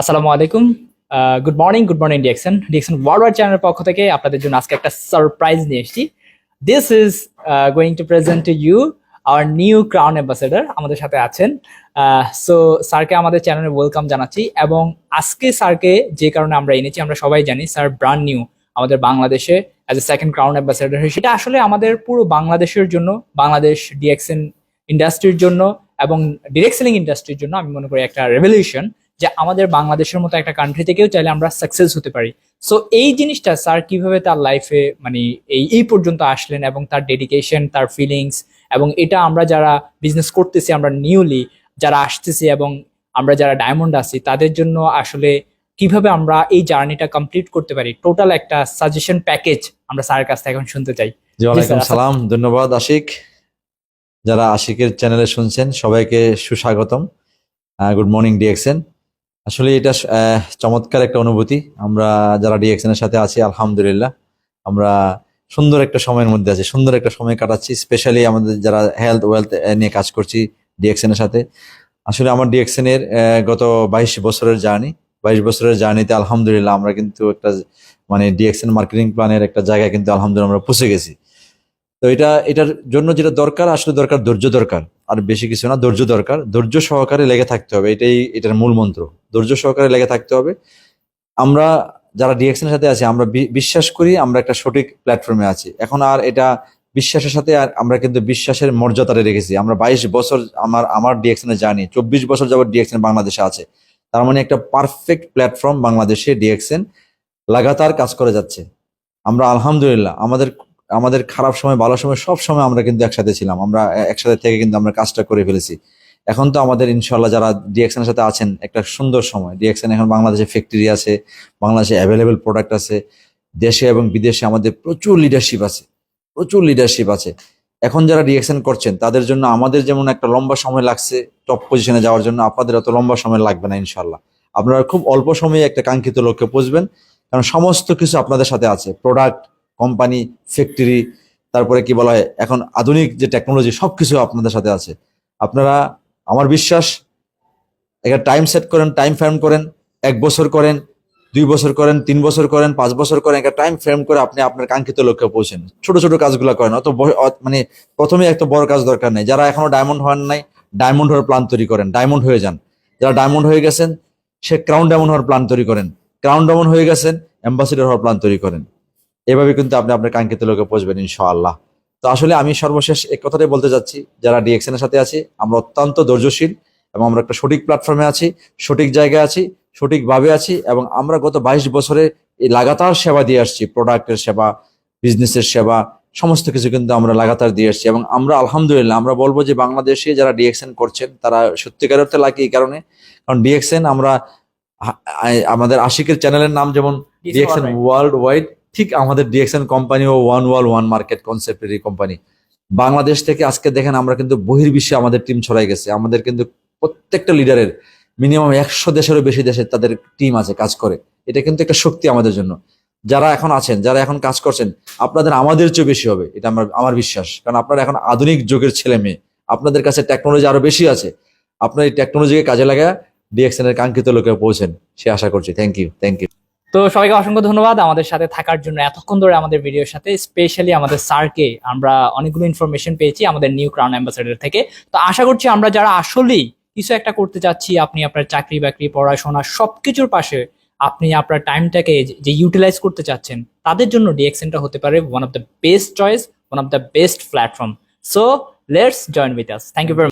আসসালামু আলাইকুম। Good morning good morning DXN DXN world wide চ্যানেলের পক্ষ থেকে আপনাদের জন্য আজকে একটা সারপ্রাইজ নিয়ে এসেছি। This is going to present to you our new crown ambassador আমাদের সাথে আছেন। সো স্যারকে আমাদের চ্যানেলে ওয়েলকাম জানাচ্ছি এবং আজকে স্যারকে যে কারণে আমরা এনেছি, আমরা সবাই জানি, স্যার ব্রান্ড নিউ আমাদের বাংলাদেশে as a second crown ambassador সেটা আসলে আমাদের পুরো বাংলাদেশের জন্য, বাংলাদেশ ডিএক্সএন ইন্ডাস্ট্রির জন্য এবং ডিরেক্ট সেলিং ইন্ডাস্ট্রির জন্য আমি মনে করি একটা রেভলিউশন যে আমাদের বাংলাদেশের মতো একটা কান্ট্রি থেকেও চাইলে আমরা সাকসেস হতে পারি। সো এই জিনিসটা স্যার কীভাবে তার লাইফে মানে এই এই পর্যন্ত আসলেন এবং তার ডেডিকেশন তার ফিলিংস এবং এটা আমরা যারা বিজনেস করতেছি আমরা নিউলি যারা আসতেছি এবং আমরা যারা ডায়মন্ড আছি তাদের জন্য আসলে কীভাবে আমরা এই জার্নিটা কমপ্লিট করতে পারি? টোটাল একটা সাজেশন প্যাকেজ আমরা স্যারের কাছ থেকে এখন শুনতে চাই। ওয়ালাইকুম সালাম। ধন্যবাদ আশিক। যারা আশিকের চ্যানেলে শুনছেন সবাইকে সুস্বাগতম। গুড মর্নিং ডিএক্সএন আসলে এটা চমৎকার একটা অনুভূতি। আমরা যারা ডিএক্সএন এর সাথে আছি, আলহামদুলিল্লাহ, আমরা সুন্দর একটা সময়ের মধ্যে আছি, সুন্দর একটা সময় কাটাচ্ছি স্পেশালি আমাদের যারা হেলথ ওয়েলথ নিয়ে কাজ করছি ডিএক্সএন এর সাথে। আসলে আমার ডিএক্সএন এর গত বাইশ বছরের জার্নি, বাইশ বছরের জার্নিতে আলহামদুলিল্লাহ আমরা কিন্তু একটা মানে ডিএক্সএন মার্কেটিং প্ল্যানের একটা জায়গায় কিন্তু আলহামদুলিল্লাহ আমরা পৌঁছে গেছি। তো এটা, এটার জন্য যেটা দরকার, আসলে দরকার ধৈর্য দরকার। আর বেশি কিছু না, ধৈর্য দরকার। ধৈর্য সহকারে লেগে থাকতে হবে, এটাই এটার মূল মন্ত্র। ধৈর্য সহকারে লেগে থাকতে হবে। আমরা যারা ডিএক্সএন সাথে আছি, আমরা বিশ্বাস করি আমরা একটা সঠিক প্ল্যাটফর্মে আছি। এখন আর এটা বিশ্বাসের সাথে আর আমরা কিন্তু বিশ্বাসের মর্যাদাটা রেখেছি। আমরা বাইশ বছর আমার আমার ডিএক্সনে জানি চব্বিশ বছর যাবত ডিএক্সএন বাংলাদেশে আছে। তার মানে একটা পারফেক্ট প্ল্যাটফর্ম বাংলাদেশে ডিএক্সএন লাগাতার কাজ করে যাচ্ছে। আমরা আলহামদুলিল্লাহ, আমাদের আমাদের খারাপ সময়, ভালো সময়, সব সময় আমরা কিন্তু একসাথে ছিলাম। আমরা একসাথে থেকে কিন্তু আমরা কাজটা করে ফেলেছি। এখন তো আমাদের ইনশাল্লাহ যারা ডিএক্সএন এর সাথে আছেন, একটা সুন্দর সময়। ডিএক্সএন এখন বাংলাদেশে ফ্যাক্টরি আছে, বাংলাদেশে অ্যাভেলেবেল প্রোডাক্ট আছে, দেশে এবং বিদেশে আমাদের প্রচুর লিডারশিপ আছে। প্রচুর লিডারশিপ আছে। এখন যারা ডিএক্সএন করছেন, তাদের জন্য আমাদের যেমন একটা লম্বা সময় লাগছে টপ পজিশনে যাওয়ার জন্য, আপনাদের অত লম্বা সময় লাগবে না ইনশাল্লাহ আপনারা খুব অল্প সময়ে একটা কাঙ্ক্ষিত লক্ষ্যে পৌঁছবেন, কারণ সমস্ত কিছু আপনাদের সাথে আছে। প্রোডাক্ট কোম্পানি ফ্যাক্টরি তারপরে কি বলা হয়, এখন আধুনিক যে টেকনোলজি সবকিছু আপনাদের সাথে আছে। আপনারা, আমার বিশ্বাস, একটা টাইম সেট করেন টাইম ফ্রেম করেন, এক বছর করেন, দুই বছর করেন, তিন বছর করেন, পাঁচ বছর করেন, একটা টাইম ফ্রেম করে আপনি আপনার কাঙ্ক্ষিত লক্ষ্যে পৌঁছেন। ছোট ছোট কাজগুলো করেন, অত মানে প্রথমে একটা বড় কাজ দরকার নেই। যারা এখনও ডায়মন্ড হন নাই ডায়মন্ড হওয়ার প্ল্যান তৈরি করেন ডায়মন্ড হয়ে যান। যারা ডায়মন্ড হয়ে গেছেন, সে ক্রাউন ডায়মন্ড হওয়ার প্ল্যান তৈরি করেন। ক্রাউন ডায়মন্ড হয়ে গেছেন অ্যাম্বাসিডর হওয়ার প্ল্যান তৈরি করেন। এভাবে কিন্তু আপনি আপনার কাঙ্ক্ষিত লোকে পৌঁছবেন ইনশাআল্লাহ। তো আসলে আমি সর্বশেষ এক কথাটাই বলতে চাচ্ছি যারা ডিএক্সএন এর সাথে আছি আমরা অত্যন্ত ধৈর্যশীল এবং আমরা একটা সঠিক প্ল্যাটফর্মে আছি সঠিক জায়গায় আছি সঠিকভাবে আছি এবং আমরা গত বাইশ বছরে এই লাগাতার সেবা দিয়ে আসছি প্রোডাক্টের সেবা বিজনেসের সেবা সমস্ত কিছু কিন্তু আমরা লাগাতার দিয়ে আসছি এবং আমরা আলহামদুলিল্লাহ আমরা বলব যে বাংলাদেশে যারা ডিএক্সএন করছেন তারা সত্যিকার অর্থে লাগে এই কারণে। কারণ ডিএক্সএন আমরা আমাদের আশিকের চ্যানেলের নাম যেমন ডিএক্সএন ওয়ার্ল্ড ওয়াইড ঠিক আমাদের ডিএক্সএন কোম্পানি ও ওয়ান ওয়াল ওয়ান মার্কেট কনসেপ্টেরই কোম্পানি বাংলাদেশ থেকে আজকে দেখেন আমরা কিন্তু বহির্বিশ্বে আমাদের টিম ছড়াই গেছে। আমাদের কিন্তু প্রত্যেকটা লিডারের মিনিমাম একশো দেশেরও বেশি দেশে তাদের টিম আছে, কাজ করে। এটা কিন্তু একটা শক্তি আমাদের জন্য। যারা এখন আছেন, যারা এখন কাজ করছেন, আপনাদের আমাদের চেয়ে বেশি হবে। এটা আমার আমার বিশ্বাস। কারণ আপনারা এখন আধুনিক যুগের ছেলে মেয়ে। আপনাদের কাছে টেকনোলজি আরও বেশি আছে। আপনার এই টেকনোলজিকে কাজে লাগা ডিএক্সএন এর কাঙ্ক্ষিত লোকে পৌঁছেন। সে আশা করছি। থ্যাংক ইউ থ্যাংক ইউ তো সবাইকে অসংখ্য ধন্যবাদ আমাদের সাথে থাকার জন্য এতক্ষণ ধরে আমাদের ভিডিওর সাথে স্পেশালি আমাদের স্যারকে আমরা অনেকগুলো ইনফরমেশন পেয়েছি আমাদের নিউ ক্রাউন অ্যাম্বাসেডার থেকে। তো আশা করছি আমরা যারা আসলেই কিছু একটা করতে চাচ্ছি, আপনি আপনার চাকরি বাকরি, পড়াশোনা সবকিছুর পাশে আপনি আপনার টাইমটাকে যে ইউটিলাইজ করতে চাচ্ছেন, তাদের জন্য ডিএক্সেনটা হতে পারে one of the best choice one of the best platform so let's join with us thank you very